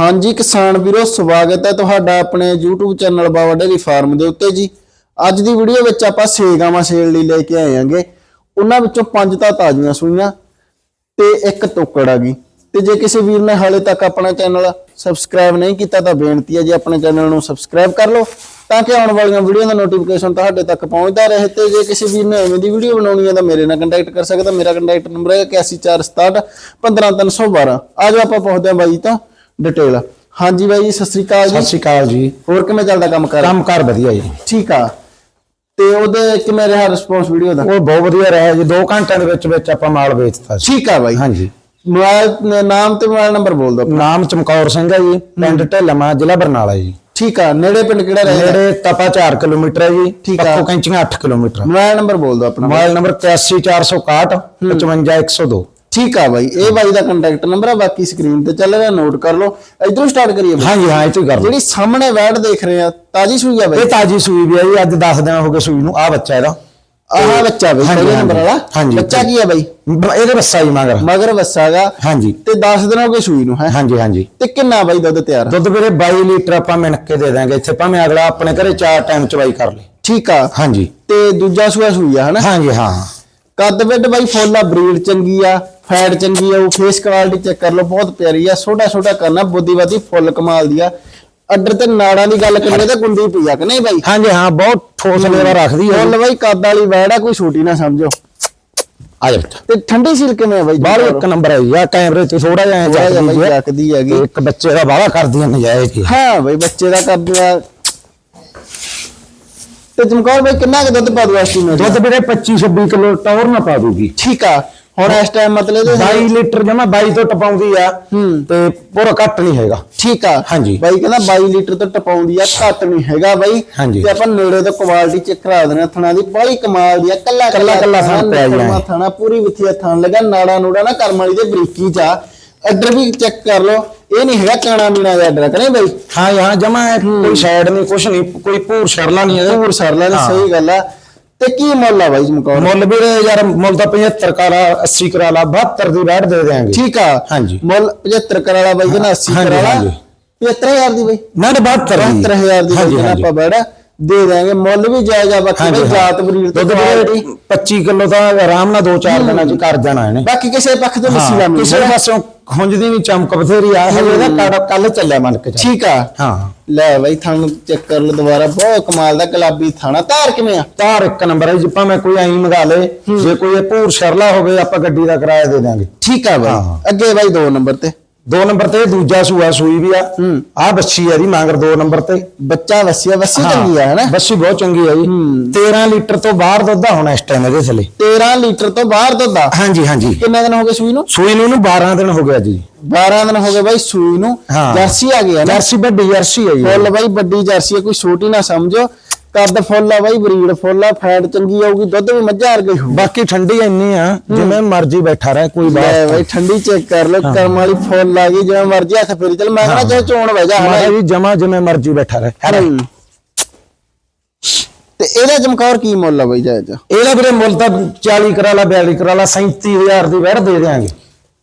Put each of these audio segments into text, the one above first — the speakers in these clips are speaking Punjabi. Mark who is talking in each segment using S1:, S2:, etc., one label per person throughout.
S1: ਹਾਂਜੀ ਕਿਸਾਨ ਵੀਰੋ, ਸਵਾਗਤ ਹੈ ਤੁਹਾਡਾ ਆਪਣੇ YouTube channel Bawa dairy farm ਦੇ ਉੱਤੇ ਜੀ। ਅੱਜ ਦੀ ਵੀਡੀਓ ਵਿੱਚ ਆਪਾਂ ਸੇਗਾਵਾਂ ਸੇਲ ਲਈ ਲੈ ਕੇ ਆਏ ਆਂਗੇ ਉਹਨਾਂ ਵਿੱਚੋਂ ਪੰਜ ਤਾਂ ਤਾਜ਼ੀਆਂ ਸੂਈਆਂ ਤੇ ਇੱਕ ਟੋਕੜ ਆ ਗਈ। ਤੇ ਜੇ ਕਿਸੇ ਵੀਰ ਨੇ ਹਾਲੇ ਤੱਕ ਆਪਣਾ ਚੈਨਲ ਸਬਸਕ੍ਰਾਈਬ ਨਹੀਂ ਕੀਤਾ ਤਾਂ ਬੇਨਤੀ ਹੈ ਜੀ ਆਪਣੇ ਚੈਨਲ ਨੂੰ ਸਬਸਕ੍ਰਾਈਬ ਕਰ ਲਓ ਤਾਂ ਕਿ ਆਉਣ ਵਾਲੀਆਂ ਵੀਡੀਓ ਦਾ ਨੋਟੀਫਿਕੇਸ਼ਨ ਤੁਹਾਡੇ ਤੱਕ ਪਹੁੰਚਦਾ ਰਹੇ ਤੇ ਜੇ ਕਿਸੇ ਵੀਰ ਨੇ ਐਵੇਂ ਦੀ ਵੀਡੀਓ ਬਣਾਉਣੀ ਹੈ ਤਾਂ ਮੇਰੇ ਨਾਲ ਕੰਟੈਕਟ ਕਰ ਸਕਦਾ। ਮੇਰਾ ਕੰਟੈਕਟ ਨੰਬਰ ਹੈ 8147 15312 ਆਜੋ ਆਪਾਂ ਪਹੁੰਚਦੇ ਹਾਂ ਬਾਈ ਤਾਂ। ਡਿਟੇਲ ਹਾਂਜੀ ਬਾਈ ਜੀ ਸਤਿ ਸ੍ਰੀ ਅਕਾਲ
S2: ਸਤਿ
S1: ਜੀ
S2: ਸ਼੍ਰੀ ਅਕਾਲ ਜੀ।
S1: ਹੋਰ ਕਿਵੇਂ ਚੱਲਦਾ ਕੰਮ ਕਰ?
S2: ਕੰਮ ਕਾਰ ਵਧੀਆ ਜੀ।
S1: ਠੀਕ ਆ। ਤੇ ਉਹਦੇ ਕਿਵੇਂ ਰਿਹਾ ਰਿਸਪੌਂਸ ਵੀਡੀਓ ਦਾ?
S2: ਉਹ ਬਹੁਤ ਵਧੀਆ ਰਿਹਾ ਜੀ। 2 ਘੰਟਿਆਂ ਦੇ ਵਿੱਚ ਵਿੱਚ ਆਪਾਂ ਮਾਲ ਵੇਚਤਾ ਸੀ
S1: ਠੀਕ ਆ ਬਾਈ।
S2: ਹਾਂਜੀ।
S1: ਮੋਬਾਈਲ ਨਾਮ ਤੇ ਮੋਬਾਈਲ ਨੰਬਰ ਬੋਲ ਦਿਓ
S2: ਨਾਮ ਚਮਕੌਰ ਸਿੰਘ ਹੈ ਜੀ। ਪਿੰਡ ਢੇਲਮਾ ਜ਼ਿਲ੍ਹਾ ਬਰਨਾਲਾ ਜੀ।
S1: ਠੀਕ ਆ। ਨੇੜੇ ਪਿੰਡ ਕਿਹੜਾ ਰਹੇਗਾ
S2: ਨੇੜੇ ਤਪਾ 4 ਕਿਲੋਮੀਟਰ ਹੈ ਜੀ।
S1: ਠੀਕ ਆ।
S2: ਕੈਂਚੀਆਂ 8 ਕਿਲੋਮੀਟਰ
S1: ਮੋਬਾਈਲ ਨੰਬਰ ਬੋਲ ਦਿਓ ਆਪਣਾ।
S2: ਮੋਬਾਈਲ ਨੰਬਰ 83461 55102
S1: ਠੀਕ ਆ ਬਾਈ ਇਹ ਬਾਈ ਦਾ ਕੰਟੈਕਟ ਨੰਬਰ ਆ ਬਾਕੀ ਸਕਰੀਨ ਤੇ ਚੱਲ ਰਿਹਾ ਨੋਟ ਕਰ ਲਓ। ਇਧਰੋਂ ਸਟਾਰਟ ਕਰੀਏ ਬਾਈ।
S2: ਹਾਂਜੀ ਹਾਂ ਇਹ ਹੀ ਕਰ ਲਓ।
S1: ਜਿਹੜੀ ਸਾਹਮਣੇ ਵੈਟ ਦੇਖ ਰਹੇ ਆ ਤਾਜੀ ਸੂਈ ਆ
S2: ਇਹ
S1: ਬਾਈ
S2: ਤਾਜੀ ਸੂਈ ਵੀ ਹੈ ਜੀ ਅੱਜ 10 ਦਿਨ ਹੋ ਗਏ ਸੂਈ ਨੂੰ ਆ ਬੱਚਾ ਇਹਦਾ।
S1: ਆਹ ਬੱਚਾ ਬਾਈ ਪਹਿਲੇ ਨੰਬਰ। ਵਾਲਾ।
S2: ਹਾਂਜੀ।
S1: ਬੱਚਾ ਕੀ ਆ ਬਾਈ?
S2: ਇਹਦੇ ਬੱਸਾ ਜੀ ਮਗਰ।
S1: ਮਗਰ ਬੱਸਾਗਾ
S2: ਹਾਂਜੀ।
S1: ਤੇ 10 ਦਿਨ ਹੋ ਗਏ ਸੂਈ ਨੂੰ ਹੈ।
S2: ਹਾਂਜੀ ਹਾਂਜੀ।
S1: ਤੇ ਕਿੰਨਾ ਬਾਈ ਦੁੱਧ ਤਿਆਰ?
S2: ਦੁੱਧ ਵੀਰੇ 22 ਲੀਟਰ ਆਪਾਂ ਮਿਣ ਕੇ ਦੇ ਦਾਂਗੇ। ਇੱਥੇ ਭਾਵੇਂ ਅਗਲਾ ਆਪਣੇ ਘਰੇ ਚਾਰ ਟਾਈਮ ਚਵਾਈ ਕਰ ਲੇ।
S1: ਠੀਕ ਆ।
S2: ਹਾਂਜੀ।
S1: ਤੇ ਦੂਜਾ ਸੂਆ ਸੂਈ ਆ ਹਨਾ?
S2: ਹਾਂਜੀ ਹਾਂ।
S1: ਕੱਦ ਵਿੱਡ ਬਾਈ ਫੁੱਲ ਆ ਬਰੀਡ ਚੰਗੀ ਆ। ਫੈਟ ਚੰਗੀ ਆ ਉਹ ਫੇਸ ਕੁਆਲਿਟੀ ਚੈੱਕ ਕਰ ਲਓ ਬਹੁਤ ਪਿਆਰੀ ਆ। ਛੋਟਾ ਛੋਟਾ ਕਰਨਾ ਬੁੱਧੀਵਾਦੀ ਫੁੱਲ ਕਮਾਲ ਦੀ ਆ। ਅੱਡਰ ਤੇ ਨਾੜਾਂ ਦੀ ਗੱਲ ਕਰੀਏ ਤਾਂ ਗੁੰਦੀ ਪਈ ਆ ਕਿ ਨਹੀਂ ਬਾਈ?
S2: ਹਾਂਜੀ ਹਾਂ ਬਹੁਤ ਠੋਸ ਲੇਵਾ ਰੱਖਦੀ ਹੈ
S1: ਫੁੱਲ ਬਾਈ ਕੱਦ ਵਾਲੀ ਵੈੜ ਆ ਕੋਈ ਛੋਟੀ ਨਾ ਸਮਝੋ।
S2: ਆ ਜਾ
S1: ਤੇ ਠੰਡੀ ਸੀਲ ਕਿਵੇਂ ਆ ਬਾਈ?
S2: ਬਾਹਰ ਇੱਕ ਨੰਬਰ ਹੈ ਜੀ ਆ ਕੈਮਰੇ ਤੇ ਥੋੜਾ ਜਿਹਾ ਚੱਕਦੀ
S1: ਬਾਈ
S2: ਹੈ
S1: ਚੱਕਦੀ ਹੈਗੀ।
S2: ਇੱਕ ਬੱਚੇ ਦਾ ਵਾਵਾ ਕਰਦੀਆਂ ਨਜਾਇਜ਼ ਕੀ
S1: ਹਾਂ ਬਾਈ ਬੱਚੇ ਦਾ ਕਰਦੇ ਆ। ਤੇ ਚਮਕੌਰ ਬਾਈ ਕਿੰਨਾ ਕੁ ਦੁੱਧ ਪਾ ਦੂ ਐਸਟੀਮੇਟ
S2: ਦੁੱਧ ਵੀਰੇ 25 26 ਕਿਲੋ ਟੌਰ ਨਾ ਪਾ ਦੂਗੀ
S1: ਠੀਕ ਆ। ਹੁਣ ਇਸ ਟਾਈਮ ਮਤਲਬ ਇਹਦੇ
S2: 22 ਲੀਟਰ ਜਮਾ 22 ਤੋਂ ਟਪਾਉਂਦੀ ਆ
S1: ਹੂੰ।
S2: ਤੇ ਪੂਰਾ ਘੱਟ ਨਹੀਂ ਹੈਗਾ
S1: ਠੀਕ ਆ
S2: ਹਾਂਜੀ।
S1: ਬਾਈ ਕਹਿੰਦਾ 22 ਲੀਟਰ ਤੋਂ ਟਪਾਉਂਦੀ ਆ ਘੱਟ ਨਹੀਂ ਹੈਗਾ ਬਾਈ। ਤੇ ਆਪਾਂ ਨੇੜੇ ਤੋਂ ਕੁਆਲਿਟੀ ਚੈੱਕ ਕਰਾ ਦਿੰਦੇ ਆ ਥਣਾ ਦੀ ਬੜੀ ਕਮਾਲ ਦੀ ਆ ਕੱਲਾ
S2: ਕੱਲਾ- ਕੱਲਾ ਥਣ
S1: ਨਿਕਲਵਾਂ
S2: ਐਂ।
S1: ਥਣਾ ਪੂਰੀ ਵਿਥੀਆ ਥਣ ਲੱਗਾ ਨਾੜਾ ਨੂੜਾ ਨਾ ਕਰਮ ਵਾਲੀ ਦੇ ਬਰੀਕੀ ਚ ਆ ਅੱਡਰ ਵੀ ਚੈੱਕ ਕਰ ਲਓ ਇਹ ਨਹੀਂ ਹੈਗਾ ਕਾਣਾ ਮੀਣਾ ਦਾ ਅੱਡਰ ਕਰੇ ਬਾਈ
S2: ਹਾਂ ਯਹਾਂ ਜਮਾ ਕੋਈ ਸਾਈਡ ਨਹੀਂ ਕੁਛ ਨਹੀਂ ਕੋਈ ਭੂਰ ਛੜਲਾ ਨਹੀਂ ਇਹਦਾ
S1: ਹੋਰ ਸਰਲਾ ਨੇ
S2: ਹਾਂ।
S1: ਸਹੀ ਗੱਲ ਆ ਤੇ ਕੀ ਮੁੱਲ ਆ ਬਾਈ ਚਮਕੌਰ
S2: ਮੁੱਲ ਵੀਰੇ ਯਾਰ ਮੁੱਲ ਤਾਂ 75 ਕਰਾ 80 ਕਰਾ ਲਾ 72 ਦੀ ਬੈਠ ਦੇ ਦੇਾਂਗੇ
S1: ਠੀਕ ਆ।
S2: ਹਾਂਜੀ।
S1: ਮੁੱਲ 75 ਕਰ ਵਾਲਾ ਬਾਈ ਕਹਿੰਦਾ 80
S2: ਹਾਂਜੀ,
S1: ਕਰ ਵਾਲਾ
S2: ਹਾਂਜੀ।
S1: 75000 ਦੀ ਬਾਈ।
S2: ਨਾ ਨਾ 72 ਦੀ।
S1: 75000 ਦੀ ਬਾਈ ਆਪਾਂ ਬੜਾ ਦੇ ਦਾਂਗੇ ਮੁੱਲ ਵੀ ਜਾਇਜ਼ ਆ ਬਾਕੀ ਬਾਈ ਜਾਤ ਬਰੀਡ ਤੇ
S2: ਦੁੱਧ
S1: quality।
S2: ਵੀਰੇ 25 ਕਿਲੋ ਤਾਂ ਆਰਾਮ ਨਾਲ 2-4 ਦਿਨਾਂ ਚ ਕਰ ਜਾਣਾ ਇਹਨੇ।
S1: ਬਾਕੀ ਕਿਸੇ ਪੱਖ ਤੋਂ
S2: ਹਾਂ,
S1: ਮਿਲ
S2: ਕਿਸੇ ਪਾਸੋਂ ਖੁੰਝਦੀ ਵੀ ਚਮਕ ਬਥੇਰੀ ਆ ਹਲੇ ਇਹਦਾ ਕੱਲ ਚੱਲਿਆ ਮੰਨ ਕੇ ਚੱਲ।
S1: ਠੀਕ ਆ।
S2: ਹਾਂ।
S1: ਲੈ ਬਾਈ ਥਣ ਚੈੱਕ ਕਰ ਲਓ ਦੁਬਾਰਾ ਬਹੁਤ ਕਮਾਲ ਦਾ ਗੁਲਾਬੀ ਥਾਣਾ। ਧਾਰ ਕਿਵੇਂ ਆ?
S2: ਤਾਰ ਇੱਕ ਨੰਬਰ ਹੈ ਜਿੱਪਾ ਮੈਂ ਕੋਈ ਐਂ ਮੰਗਾ ਲੇ ਜੇ ਕੋਈ ਇਹ ਭੂਰ ਸ਼ਰਲਾ ਹੋਵੇ ਆਪਾਂ ਗੱਡੀ ਦਾ ਕਿਰਾਇਆ ਦੇ ਦਾਂਗੇ
S1: ਠੀਕ ਆ ਬਾਈ। ਅੱਗੇ ਬਾਈ 2 ਨੰਬਰ ਤੇ।
S2: ਦੋ ਨੰਬਰ ਤੇ ਦੂਜਾ ਸੂਆ ਸੂਈ ਵੀ ਆ।
S1: ਹੂੰ।
S2: ਆ ਬੱਚੀ ਆ ਦੀ ਮੰਗਰ ਦੋ ਨੰਬਰ ਤੇ।
S1: ਬੱਚਾ ਵਸੀਆ ਵਸੀ
S2: ਹਾਂ,
S1: ਚੰਗੀ ਆ ਹਨਾ
S2: ਬੱਚੀ ਬਹੁਤ ਚੰਗੀ ਆ ਜੀ।
S1: ਹੂੰ।
S2: 13 ਲੀਟਰ ਤੋਂ ਬਾਹਰ ਦੁੱਧ ਆ ਹੁਣ ਇਸ ਟਾਈਮ ਇਹਦੇ ਥੱਲੇ।
S1: 13 ਲੀਟਰ ਤੋਂ ਬਾਹਰ ਦੁੱਧ ਆ?
S2: ਹਾਂਜੀ ਹਾਂਜੀ।
S1: ਕਿੰਨੇ ਦਿਨ ਹੋ ਗਏ ਸੂਈ ਨੂੰ?
S2: ਸੂਈ ਨੂੰ ਇਹਨੂੰ 12 ਦਿਨ ਹੋ ਗਿਆ ਜੀ।
S1: 12 ਦਿਨ ਹੋ ਗਏ ਬਾਈ ਸੂਈ ਨੂੰ।
S2: ਹਾਂ।
S1: ਜਰਸੀ ਆ ਗਿਆ ਨਾ?
S2: ਜਰਸੀ ਵੱਡੀ ਜਰਸੀ ਆ ਜੀ।
S1: ਫੁੱਲ ਬਾਈ ਵੱਡੀ ਜਰਸੀ ਆ ਕੋਈ ਛੋਟੀ ਨਾ ਸਮਝੋ। ਕੱਦ ਫੁੱਲ ਆ ਬਾਈ ਬਰੀਡ ਫੁੱਲ ਆ ਫੈਟ ਚੰਗੀ ਆਊਗੀ ਦੁੱਧ ਵੀ ਮੱਝਾਂ ਵਰਗਾ ਹੀ ਹੋਊ।
S2: ਬਾਕੀ ਠੰਡੀ ਇੰਨੀ ਆ ਜਿਵੇਂ ਮਰਜ਼ੀ ਬੈਠਾ ਰਹੇ ਕੋਈ
S1: ਲੈ
S2: ਬਾਤ
S1: ਬਾਈ ਠੰਡੀ ਚੈੱਕ ਕਰ ਲਓ ਕਰਮ ਵਾਲੀ ਫੁੱਲ ਆ ਗਈ ਜਿਵੇਂ ਮਰਜ਼ੀ ਹੱਥ ਫੇਰੀ ਚੱਲ ਮੈਂ ਕਹਿੰਦਾ ਜੇ ਚੋਣ ਵਜਾ
S2: ਮਾਰਾ ਜੀ ਜਮਾ ਜਿਵੇਂ ਮਰਜ਼ੀ ਬੈਠਾ ਰਹੇ ਹੈਨਾ?
S1: ਤੇ ਇਹਦਾ ਚਮਕੌਰ ਕੀ ਮੁੱਲ ਆ ਬਾਈ ਜਾਇਜ਼?
S2: ਇਹਦਾ ਵੀਰੇ ਮੁੱਲ ਤਾਂ 40 ਕਰਾ ਲਾ 42 ਕਰਾ ਲਾ 37000 ਦੀ ਵੜ ਦੇ ਦੇਾਂਗੇ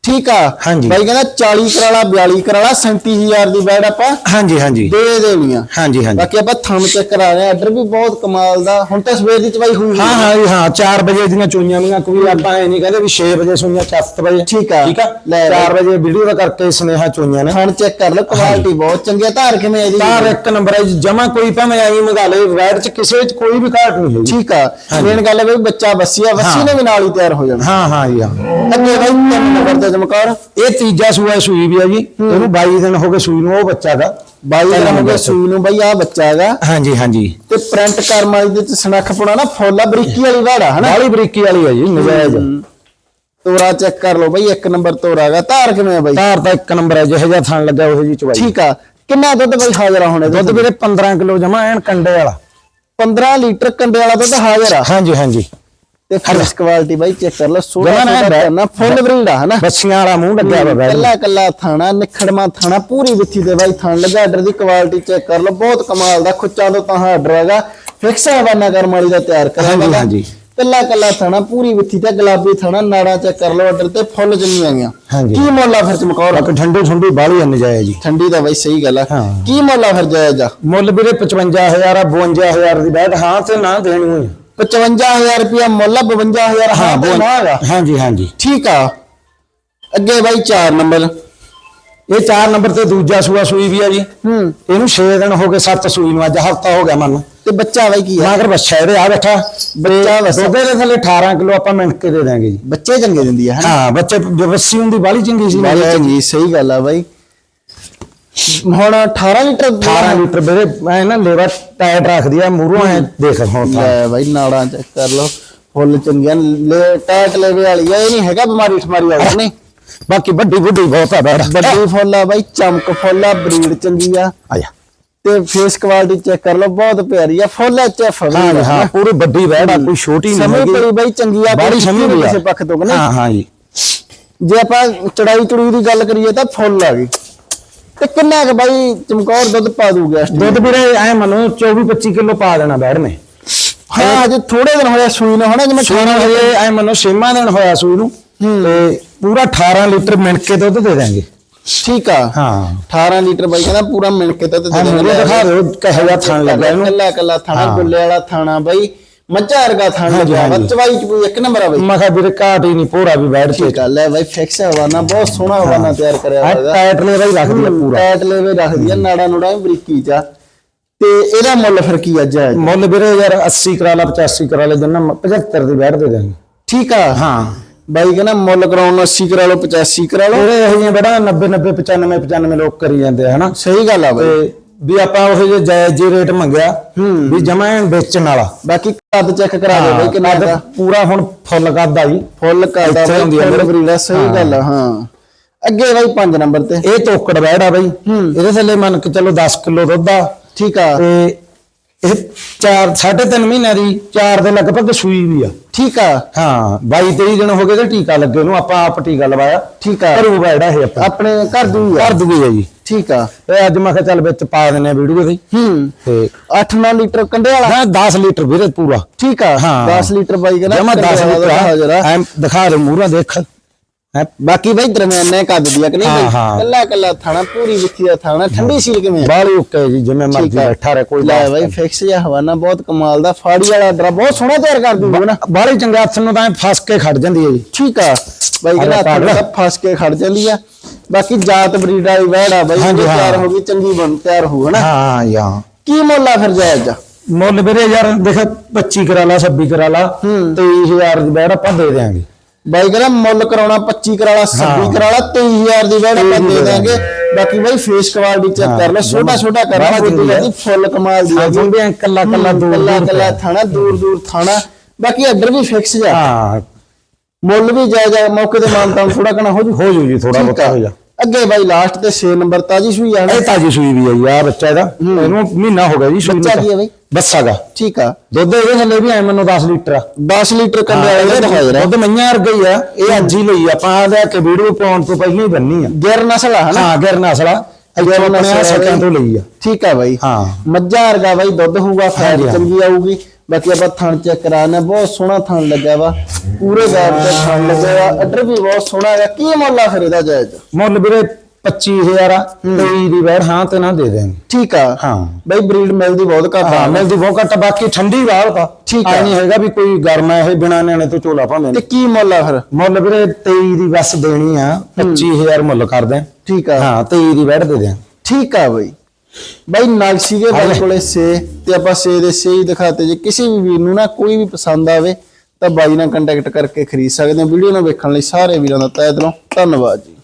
S1: ਠੀਕ ਆ?
S2: ਹਾਂਜੀ।
S1: ਬਾਈ ਕਹਿੰਦਾ 40 ਕਰਾਲਾ 42 ਕਰਾਲਾ 37000 ਦੀ ਬੈਡ ਆਪਾਂ
S2: ਹਾਂਜੀ ਹਾਂਜੀ।
S1: ਦੇ ਦੇਣੀ ਆ
S2: ਹਾਂਜੀ ਹਾਂਜੀ।
S1: ਬਾਕੀ ਆਪਾਂ ਥੰਮ ਚੈੱਕ ਕਰਾ ਰਹੇ ਆ ਆਰਡਰ ਵੀ ਬਹੁਤ ਕਮਾਲ ਦਾ ਹੁਣ ਤਾਂ ਸਵੇਰ ਦੀ ਚਵਾਈ ਹੋਈ ਹੋਈ
S2: ਹਾਂ
S1: ਆ।
S2: ਹਾਂ ਜੀ ਹਾਂ 4 ਵਜੇ ਦੀਆਂ ਚੋਈਆਂ ਵੀਆਂ ਕੋਈ ਆਪਾਂ ਐ ਨਹੀਂ ਕਹਿੰਦੇ ਵੀ 6 ਵਜੇ ਸੋਈਆਂ 7 ਵਜੇ।
S1: ਠੀਕ ਆ।
S2: ਠੀਕ ਆ?
S1: ਲੈ
S2: 4 ਵਜੇ ਵੀਡੀਓ ਦਾ ਕਰਕੇ ਸੁਨੇਹਾ ਚੋਈਆਂ ਨੇ।
S1: ਥਣ ਚੈੱਕ ਕਰ ਲਓ ਕੁਆਲਿਟੀ ਬਹੁਤ ਚੰਗੀ ਆ। ਧਾਰ ਕਿਵੇਂ ਇਹਦੀ
S2: ਤਾਰ ਇੱਕ ਨੰਬਰ ਹੈ ਜਮਾ ਕੋਈ ਭਾਵੇਂ ਆਈ ਮੰਗਾ ਲੇ ਵੈਟ ਚ ਕਿਸੇ ਚ ਕੋਈ ਵੀ ਘਾਟ ਨਹੀਂ ਹੈਗੀ।
S1: ਠੀਕ ਆ।
S2: ਹਾਂਜੀ।
S1: ਮੇਨ ਗੱਲ ਹੈ ਵੀ ਬੱਚਾ ਵਸੀ
S2: ਹਾਂ।
S1: ਨੇ ਵੀ ਨਾਲ ਹੀ ਤਿਆਰ ਹੋ ਜਾਣਾ।
S2: ਹਾਂ ਹਾਂ ਜੀ ਹਾਂ।
S1: ਅੱਗੇ ਬਾਈ ਤਿੰਨ ਨੰਬਰ ਤੇ ਚਮਕੌਰ
S2: ਇਹ ਤੀਜਾ ਸੂਆ ਸੂਈ ਵੀ ਹੈ ਜੀ। ਇਹਨੂੰ 22 ਦਿਨ ਹੋ ਗਏ ਸੂਈ ਨੂੰ ਉਹ ਬੱਚਾ ਦਾ।
S1: 22 ਦਿਨ ਹੋ ਗਏ ਸੂਈ ਨੂੰ ਬਾਈ ਆ ਬੱਚਾ ਹੈਗਾ।
S2: ਹਾਂਜੀ ਹਾਂਜੀ।
S1: ਤੇ ਪ੍ਰਿੰਟ ਕਰਮ ਵਾਲੀ ਦੇ ਚ ਸਨੱਖ ਪਣਾ ਨਾ ਫੁੱਲ ਆ ਬਰੀਕੀ ਵਾਲੀ ਵਾੜਾ ਹਨਾ?
S2: ਬਾਲੀ ਬਰੀਕੀ ਵਾਲੀ ਹੈ ਜੀ ਨਜਾਇਜ਼
S1: ਤੋਰਾ ਚੈੱਕ ਕਰ ਲਓ ਬਾਈ ਇੱਕ ਨੰਬਰ ਤੋਰਾ ਹੈਗਾ। ਧਾਰ ਕਿਵੇਂ ਆ ਬਾਈ?
S2: ਤਾਰ ਤਾਂ ਇੱਕ ਨੰਬਰ ਹੈ ਜਿਹੋ ਜਿਹਾ ਥਣ ਲੱਗਾ ਉਹੋ ਜੀ ਚਵਾਈ।
S1: ਠੀਕ ਆ। ਕਿੰਨਾ ਦੁੱਧ ਬਾਈ ਹਾਜ਼ਰ ਆ ਹੁਣ
S2: ਦੁੱਧ ਵੀਰੇ 15 ਕਿਲੋ ਜਮਾ ਐਨ ਕੰਡੇ ਵਾਲਾ।
S1: 15 ਲੀਟਰ ਕੰਡੇ ਵਾਲਾ ਦੁੱਧ ਹਾਜ਼ਰ ਆ।
S2: ਹਾਂਜੀ ਹਾਂਜੀ।
S1: ਤੇ ਫਰਸ ਕੁਆਲਿਟੀ ਬਾਈ ਚੈੱਕ ਕਰ ਲਓ ਸੋਹਣਾ ਕਰਨਾ ਫੁੱਲ ਬਰੀਡ ਆ ਹਨਾ।
S2: ਬੱਚੀਆਂ ਵਾਲਾ ਮੂੰਹ ਲੱਗਿਆ ਵਾ ਬੈਠ।
S1: ਕੱਲਾ ਕੱਲਾ ਥਾਣਾ ਨਿਖੜਮਾ ਥਾਣਾ ਪੂਰੀ ਵਿੱਥੀ ਦੇ ਬਾਈ ਥਣ ਲੱਗਾ ਆਰਡਰ ਦੀ ਕੁਆਲਿਟੀ ਚੈੱਕ ਕਰ ਲਓ ਬਹੁਤ ਕਮਾਲ ਦਾ ਖੁੱਚਾਂ ਤੋਂ ਤਾਂ ਆਰਡਰ ਹੈਗਾ। ਫਿਕਸ ਹਵਾਨਾ ਕਰਮ ਵਾਲੀ ਦਾ ਤਿਆਰ ਕਰਿਆ
S2: ਹਾਂਜੀ।
S1: ਕੱਲਾ ਕੱਲਾ ਥਾਣਾ ਪੂਰੀ ਵਿੱਥੀ ਤੇ ਗੁਲਾਬੀ ਥਾਣਾ ਨਾੜਾਂ ਚੈੱਕ ਕਰ ਲਓ ਆਰਡਰ ਤੇ ਫੁੱਲ ਜੰਮੀਆਂ ਗਈਆਂ। ਕੀ ਮੁੱਲ ਫਿਰ ਚਮਕੌਰ
S2: ਬਾਕੀ ਠੰਡੀ ਠੰਡੀ ਬਾਹਲੀ ਅੰਨ ਜਾਏ ਜੀ।
S1: ਠੰਡੀ ਦਾ ਬਈ ਸਹੀ ਗੱਲ ਆ। ਕੀ ਮੁੱਲ ਫਿਰ ਜਾਇਜ਼ ਆ
S2: ਮੁੱਲ ਵੀਰੇ 55000 ਆ 52000 ਦੀ ਬੈਠ। ਹਾਂ ਤੇ ਨਾ ਦੇਣੀ ਹੋਈ।
S1: 55000 ਰੁਪਿਆ ਮੁੱਲ ਆ 52000 ਹਾਂ ਹੈਗਾ
S2: ਹਾਂਜੀ ਹਾਂਜੀ।
S1: ਠੀਕ ਆ। ਅੱਗੇ ਬਾਈ 4 ਨੰਬਰ।
S2: ਇਹ 4 ਨੰਬਰ ਤੇ ਦੂਜਾ ਸੂਆ ਸੂਈ ਵੀ ਆ ਜੀ।
S1: ਹੂੰ।
S2: ਇਹਨੂੰ 6 ਦਿਨ ਹੋ ਗਏ 7 ਸੂਈ ਨੂੰ ਅੱਜ ਹਫਤਾ ਹੋ ਗਿਆ ਮੰਨ।
S1: ਤੇ ਬੱਚਾ ਬਾਈ ਕੀ ਆ?
S2: ਮਗਰ ਬੱਚਾ ਇਹਦੇ ਆ ਬੈਠਾ।
S1: ਬੱਚਾ ਬੱਚਾ।
S2: ਦੁੱਧ ਦੇ ਥੱਲੇ 18 ਕਿਲੋ ਆਪਾਂ ਮਿੰਟ ਕੇ ਦੇ ਦਾਂਗੇ ਜੀ।
S1: ਬੱਚੇ ਚੰਗੇ ਦਿੰਦੀ ਆ ਹਨਾ?
S2: ਹਾਂ ਬੱਚੇ ਵਿਵਸੀ ਹੁੰਦੀ ਬਾਲੀ ਚੰਗੀ ਸੀ।
S1: ਬਾਈ ਚੰਗੀ ਸਹੀ ਗੱਲ ਆ ਬਾਈ। ਹੁਣ 18 ਲੀਟਰ
S2: 18 ਲੀਟਰ ਵੀਰੇ ਮੈਂ ਨਾ ਲੇਵਾ ਟਾਇਟ ਰੱਖਦੀ ਆ ਮੂਹਰੋਂ ਐ ਦੇਖ ਹੁਣ
S1: ਲੈ ਬਾਈ ਨਾੜਾਂ ਚੈੱਕ ਕਰ ਲਓ। ਫੁੱਲ ਚੰਗੀਆਂ ਲੈ ਟੈਟ ਲੈਵੇ ਵਾਲੀ ਆ ਇਹ ਨਹੀਂ ਹੈਗਾ ਬਿਮਾਰੀ ਠਮਾਰੀ ਵਾਲਾ ਨਹੀਂ।
S2: ਬਾਕੀ ਵੱਡੀ ਵੱਡੀ ਬਹੁਤ ਆ ਬੈਠ।
S1: ਵੱਡੀ ਫੁੱਲ ਆ ਬਾਈ ਚਮਕ ਫੁੱਲ ਆ ਬਰੀਡ ਚੰਗੀ ਆ।
S2: ਆ ਜਾ।
S1: ਤੇ ਫੇਸ ਕੁਆਲਿਟੀ ਚੈੱਕ ਕਰ ਲਓ ਬਹੁਤ ਪਿਆਰੀ ਆ ਫੁੱਲ ਐਚ ਐਫ
S2: ਹਾਂ ਹਾਂ ਪੂਰੀ ਵੱਡੀ ਬੈਠ ਆ ਕੋਈ ਛੋਟੀ ਨਹੀਂ
S1: ਸਮੇਂ
S2: ਹੈਗੀ।
S1: ਪੜੀ ਬਾਈ ਚੰਗੀ ਆ ਕੋਈ
S2: ਸਮੇਂ ਆ।
S1: ਕਿਸੇ ਪੱਖ ਤੋਂ ਨਹੀਂ।
S2: ਹਾਂ ਹਾਂ ਜੀ।
S1: ਜੇ ਆਪਾਂ ਚੜਾਈ ਚੜੂਈ ਦੀ ਗੱਲ ਕਰੀਏ ਤਾਂ ਫੁੱਲ ਆ ਗਈ। ਤੇ ਕਿੰਨਾ ਕੁ ਬਾਈ ਚਮਕੌਰ ਦੁੱਧ ਪਾ ਦੂਗਾ ਇਸ?
S2: ਦੁੱਧ ਵੀਰੇ ਐ ਮੰਨੋ 24 25 ਕਿਲੋ ਪਾ ਦੇਣਾ ਬੈਠ ਨੇ
S1: ਹਾਂ ਅਜੇ ਥੋੜੇ ਦਿਨ ਹੋਇਆ ਸੂਈ ਨੂੰ ਹਨਾ ਜਿਵੇਂ
S2: ਸੂਈ ਨੂੰ ਹਜੇ ਐ ਮੰਨੋ ਛੇਵਾਂ ਦਿਨ ਹੋਇਆ ਸੂਈ ਨੂੰ ਤੇ ਪੂਰਾ 18 ਲੀਟਰ ਮਿੰਟ ਕੇ ਦੁੱਧ ਦੇ ਦਾਂਗੇ
S1: ਠੀਕ ਆ।
S2: ਹਾਂ।
S1: 18 ਲੀਟਰ ਬਾਈ ਕਹਿੰਦਾ ਪੂਰਾ ਮਿਲ ਕੇ ਤਾਂ
S2: ਹਾਂ ਮੈਨੂੰ ਦਿਖਾ ਦਿਓ ਕਹੇ ਥਣ ਲੱਗਾ ਇਹਨੂੰ।
S1: ਕੱਲਾ ਕੱਲਾ ਥਾਣਾ। ਗੁੱਲੇ ਵਾਲਾ ਥਾਣਾ ਬਾਈ। ਮੱਝਾ ਵਰਗਾ ਥਾਣਾ
S2: ਹਾਂਜੀ,
S1: ਵਾ
S2: ਹਾਂਜੀ।
S1: ਚਵਾਈ ਚ ਕੋਈ ਇੱਕ ਨੰਬਰ ਆ ਬਾਈ।
S2: ਮੈਂ ਕਿਹਾ ਵੀਰੇ ਘਾਟ ਹੀ ਨਹੀਂ ਪੂਰਾ ਵੀ ਬੈਠ ਕੇ
S1: ਠੀਕ ਆ ਲੈ ਬਾਈ ਫਿਕਸ ਹਵਾਨਾ ਬਹੁਤ ਸੋਹਣਾ ਹਵਾਨਾ ਤਿਆਰ ਕਰਿਆ
S2: ਆ
S1: ਹੋਇਆ।
S2: ਟਾਇਟ ਨੇ ਬਾਈ ਰੱਖਦੀ ਆ ਪੂਰਾ।
S1: ਟੈਟ ਲੈਵੇ ਰੱਖਦੀ ਆ ਨਾੜਾ ਨੂੜਾ ਵੀ ਬਰੀਕੀ ਚ ਆ। ਤੇ ਇਹਦਾ ਮੁੱਲ ਫਿਰ ਕੀ ਅੱਜ? ਹੈ
S2: ਮੁੱਲ ਵੀਰੇ ਯਾਰ 80 ਕਰਾ ਲਾ 85 ਕਰਾ ਲੈ ਜੰਨਾ 75 ਦੀ ਬੈਠ ਦੇ ਦਾਂਗੇ
S1: ਠੀਕ ਆ?
S2: ਹਾਂ।
S1: ਬਾਈ ਕਹਿੰਦਾ ਮੁੱਲ ਕਰਾਉਣ ਨੂੰ 80 ਕਰਾ ਲਓ 85 ਕਰਾ ਲਓ।
S2: ਉਹਦੇ ਇਹ ਜਿਹੀਆਂ ਬੜਾ 90 90 95 95 ਲੋਕ ਕਰੀ ਜਾਂਦੇ ਆ ਹਨਾ?
S1: ਸਹੀ ਗੱਲ ਆ ਬਾਈ।
S2: ਵੀ ਆਪਾਂ ਉਹ ਜੇ ਜਾਇਜ਼ ਜੇ ਰੇਟ ਮੰਗਿਆ ਵੀ ਜਮਾ ਵੇਚਣ ਵਾਲਾ।
S1: ਬਾਕੀ ਕੱਦ ਚੈੱਕ ਕਰਾ ਦਿਓ ਬਾਈ ਕਿੰਨਾ
S2: ਕੱਦ
S1: ਦਾ।
S2: ਪੂਰਾ ਹੁਣ ਫੁੱਲ ਕੱਦ ਆ ਜੀ।
S1: ਫੁੱਲ
S2: ਹੁੰਦੀ ਆ
S1: ਫੁੱਲ ਆ, ਸਹੀ ਗੱਲ ਆ ਹਾਂ। ਅੱਗੇ ਬਾਈ 5 ਨੰਬਰ ਤੇ।
S2: ਇਹ ਤੋਕੜ ਬੈੜ ਬਈ। ਇਹਦੇ ਥੱਲੇ ਮੰਨ ਕੇ ਚਲੋ 10 ਕਿਲੋ ਦੁੱਧ ਆ।
S1: ਠੀਕ ਆ।
S2: ਤੇ ਇਹ 4 3.5 ਮਹੀਨਿਆਂ ਦੀ 4 ਦੇ ਲਗਭਗ ਸੂਈ ਵੀ ਆ।
S1: ਠੀਕ ਆ।
S2: ਹਾਂ 22 23 ਦਿਨ ਹੋ ਗਏ ਤੇ ਟੀਕਾ ਲੱਗੇ ਨੂੰ ਆਪਾਂ ਆਪ ਟੀਕਾ ਲਵਾਇਆ।
S1: ਠੀਕ ਆ।
S2: ਘਰੂ ਬੈੜਾ ਇਹ ਆਪਾਂ।
S1: ਆਪਣੇ ਘਰ ਦੀ ਆ।
S2: ਕਰ ਦੂਗੇ ਆ ਜੀ।
S1: ਠੀਕ ਆ।
S2: ਇਹ ਅੱਜ ਮੈਂ ਕਿਹਾ ਚੱਲ ਵਿੱਚ ਪਾ ਦਿੰਨੇ ਆ ਵੀਡੀਓ ਦੀ
S1: ਹੂੰ।
S2: ਤੇ
S1: 8-9 ਲੀਟਰ ਕੰਡੇ ਵਾਲਾ?
S2: ਹਾਂ 10 ਲੀਟਰ ਵੀਰੇ ਪੂਰਾ।
S1: ਠੀਕ ਆ।
S2: ਹਾਂ।
S1: 10 ਲੀਟਰ ਬਾਈ ਕਹਿੰਦਾ
S2: ਜਮਾ 10
S1: ਕੰਡੇ ਵਾਲਾ
S2: ਲੀਟਰ
S1: ਜਰਾ।
S2: ਐ ਦਿਖਾ ਦੇ ਮੂਹਰਾ ਦੇਖ। ਹੈਂ।
S1: ਬਾਕੀ ਬਾਈ ਦਰਮਿਆਨੇ ਕੱਦ ਦੀ ਆ ਕਿ ਨਹੀਂ
S2: ਹਾਂ,
S1: ਬਾਈ?
S2: ਹਾਂ।
S1: ਕੱਲਾ ਕੱਲਾ ਥਾਣਾ ਪੂਰੀ ਵਿੱਥੀ ਦਾ ਥਾਣਾ ਠੰਡੀ ਸੀਲ ਕਿਵੇਂ ਆ?
S2: ਬਾਲੀ ਓਕੇ ਜੀ ਜਿਵੇਂ ਮਰਜ਼ੀ। ਬੈਠਾ ਰਹੇ ਕੋਈ
S1: ਲੈ ਬਾਈ ਫਿਕਸ ਜਿਹਾ ਹਵਾਨਾ ਬਹੁਤ ਕਮਾਲ ਦਾ। ਫਾੜੀ ਵਾਲਾ ਡਰਾ ਬਹੁਤ ਸੋਹਣਾ ਤਿਆਰ ਕਰ ਦੂਗਾ ਨਾ।
S2: ਬਾਲੀ ਚੰਗਾ ਹੱਥ ਨੂੰ ਤਾਂ ਐਂ ਫਸ ਕੇ ਖੜ ਜਾਂਦੀ ਹੈ ਜੀ।
S1: ਠੀਕ ਆ। ਬਾਈ ਕਹਿੰਦਾ ਹੱਥ ਨਾਲ ਫਸ ਕੇ ਖੜ ਜਾਂਦੀ ਆ। ਬਾਕੀ ਜਾਤ ਬਰੀਡ ਵਾਲੀ ਵਹਿੜ ਆ ਬਾਈ
S2: ਹਾਂਜੀ,
S1: ਜੇ ਤਿਆਰ
S2: ਹਾਂ।
S1: ਹੋ ਗਈ ਚੰਗੀ ਬਣ ਤਿਆਰ ਹੋ ਹਨਾ?
S2: ਹਾਂ ਯਾ
S1: ਕੀ ਮੁੱਲ ਆ ਫਿਰ ਜਾਇਜ਼ ਆ
S2: ਮੁੱਲ ਵੀਰੇ ਯਾਰ ਦੇਖ 25 ਕਰਾ ਲਾ 26 ਕਰਾ ਲਾ। 23000 ਦੀ ਬੈਠ ਆਪਾਂ ਦੇ ਦੇਾਂਗੇ
S1: ਬਾਈ ਕਹਿੰਦਾ ਮੁੱਲ ਕਰਾਉਣਾ 25 ਕਰਾਲਾ 26
S2: ਹਾਂ।
S1: ਕਰਾਲਾ 23000 ਦੀ ਵਹਿੜ ਆਪਾਂ ਦੇ ਦਾਂਗੇ ਬਾਕੀ ਬਾਈ ਫੇਸ ਕੁਆਲਿਟੀ ਚੈੱਕ। ਕਰ ਲਓ ਛੋਟਾ ਛੋਟਾ ਕਰ
S2: ਬੜਾ
S1: ਲਓ
S2: ਚੰਗੀ ਆ।
S1: ਦੀ ਫੁੱਲ ਕਮਾਲ ਦੀ ਹੈਗੀ।
S2: ਹੁੰਦੇ ਐ ਕੱਲਾ ਕੱਲਾ ਦੂਰ
S1: ਕੱਲਾ ਕੱਲਾ ਥਾਣਾ ਦੂਰ ਦੂਰ ਥਾਣਾ ਬਾਕੀ ਅੱਡਰ ਵੀ ਫਿਕਸ ਜਾ
S2: ਹਾਂ
S1: ਮੁੱਲ ਵੀ ਜਾਇਜ਼ ਆ ਮੌਕੇ ਤੇ ਮਾਨਤਾਂ ਥੋੜਾ ਕਣਾ ਹੋ ਜੂ
S2: ਹੋ ਜੂ ਜੀ ਥੋੜਾ
S1: ਆ।
S2: ਹੋ ਜਾ
S1: ਅੱਗੇ ਬਾਈ ਲਾਸਟ ਤੇ 6 ਨੰਬਰ ਤਾਜੀ ਸੂਈ ਆ
S2: ਇਹ ਤਾਜੀ ਸੂਈ ਵੀ ਆਈ ਆ ਬੱਚਾ ਇਹਦਾ ਇਹਨੂੰ ਮਹੀਨਾ ਹੋ ਗਿਆ ਜੀ
S1: ਬੱਚਾ। ਕੀ ਹੈ ਬਈ?
S2: ਬੱਸਾਗਾ।
S1: ਠੀਕ ਆ।
S2: ਦੁੱਧ ਇਹਦੇ ਥੱਲੇ ਵੀ ਐ ਮੈਨੂੰ 10 ਲੀਟਰ। ਆ
S1: 10 ਲੀਟਰ ਕੰਡੇ ਵਾਲੇ ਦਾ ਦਿਖਾਈ ਰਿਹਾ
S2: ਦੁੱਧ ਮਈਆਂ ਵਰਗਾ ਹੀ ਆ। ਇਹ ਅੱਜ ਹੀ ਲਈ ਆ, ਆਪਾਂ ਆ ਲੈ ਕੇ ਵੀਡੀਓ ਪਾਉਣ ਤੋਂ ਪਹਿਲਾਂ ਹੀ ਬੰਨੀ ਆ।
S1: ਗਿਰ ਨਸਲ ਆ ਹਨਾ?
S2: ਹਾਂ ਗਿਰ ਨਸਲਾ। ਇੱਥੇ
S1: ਗਿਰ
S2: ਆਪਣੇ
S1: ਨਸਲ ਆ
S2: ਸਕਿਆਂ। ਤੋਂ ਲਈ ਆ।
S1: ਠੀਕ ਆ ਬਾਈ।
S2: ਹਾਂ।
S1: ਮੱਝਾਂ ਵਰਗਾ ਬਾਈ ਦੁੱਧ ਹੋਊਗਾ ਫੈਟ
S2: ਹਾਂ।
S1: ਚੰਗੀ ਆਊਗੀ। ਬਾਕੀ ਆਪਾਂ ਥਣ ਚੈੱਕ ਕਰਾਣਾ ਬਹੁਤ ਸੋਹਣਾ ਥਣ ਲੱਗਾ ਵਾ। ਪੂਰੇ ਗੈਪ ਤੇ ਥਣ ਲੱਗਾ ਵਾ। ਅੱਡਰ ਵੀ ਬਹੁਤ ਸੋਹਣਾ ਹੈਗਾ। ਕੀ ਮੁੱਲ ਆ ਫਿਰ ਇਹਦਾ ਜਾਇਜ਼?
S2: ਮੁੱਲ ਵੀਰੇ 25000 ਆ 23 ਦੀ ਬੈਠ ਹਾਂ ਤੇ ਨਾ ਦੇ ਦੇਣਗੇ
S1: ਠੀਕ ਆ।
S2: ਹਾਂ।
S1: ਬਾਈ ਬਰੀਡ ਮਿਲਦੀ ਬਹੁਤ ਘੱਟ ਆ।
S2: ਮਿਲਦੀ ਬਹੁਤ ਘੱਟ ਆ, ਬਾਕੀ ਠੰਡੀ ਵਾਲ ਤਾਂ
S1: ਠੀਕ ਆ।
S2: ਨਹੀਂ ਹੈਗਾ ਵੀ ਕੋਈ ਗਰਮ ਹੈ ਇਹ ਬਿਨਾ ਨਿਆਣੇ ਤੋਂ ਝੋਲਾ ਭਾਵੇਂ
S1: ਤੇ ਕੀ ਮੁੱਲ ਆ ਫਿਰ?
S2: ਮੁੱਲ ਵੀਰੇ 23 ਦੀ ਬਸ ਦੇਣੀ ਆ 25000 ਮੁੱਲ ਕਰਦੇ ਆ
S1: ਠੀਕ ਆ।
S2: ਹਾਂ 23 ਦੀ ਬੈਠ ਦੇ ਦਿਆਂ
S1: ਠੀਕ ਆ ਬਾਈ। ਬਾਈ ਨਾਗਸੀ ਦੇ ਬਾਈ ਕੋਲੇ ਸੇ ਤੇ ਆਪਾਂ ਸੇ ਦੇ ਸੇ ਹੀ ਦਿਖਾਤੇ। ਜੇ ਕਿਸੇ ਵੀ ਵੀਰ ਨੂੰ ਨਾ ਕੋਈ ਵੀ ਪਸੰਦ ਆਵੇ ਤਾਂ ਬਾਈ ਨਾਲ ਕੰਟੈਕਟ ਕਰਕੇ ਖਰੀਦ ਸਕਦੇ ਹੋ। ਵੀਡੀਓ ਨੂੰ ਵੇਖਣ ਲਈ ਸਾਰੇ ਵੀਰਾਂ ਦਾ ਤਹਿ ਦਿਲੋਂ ਧੰਨਵਾਦ ਜੀ।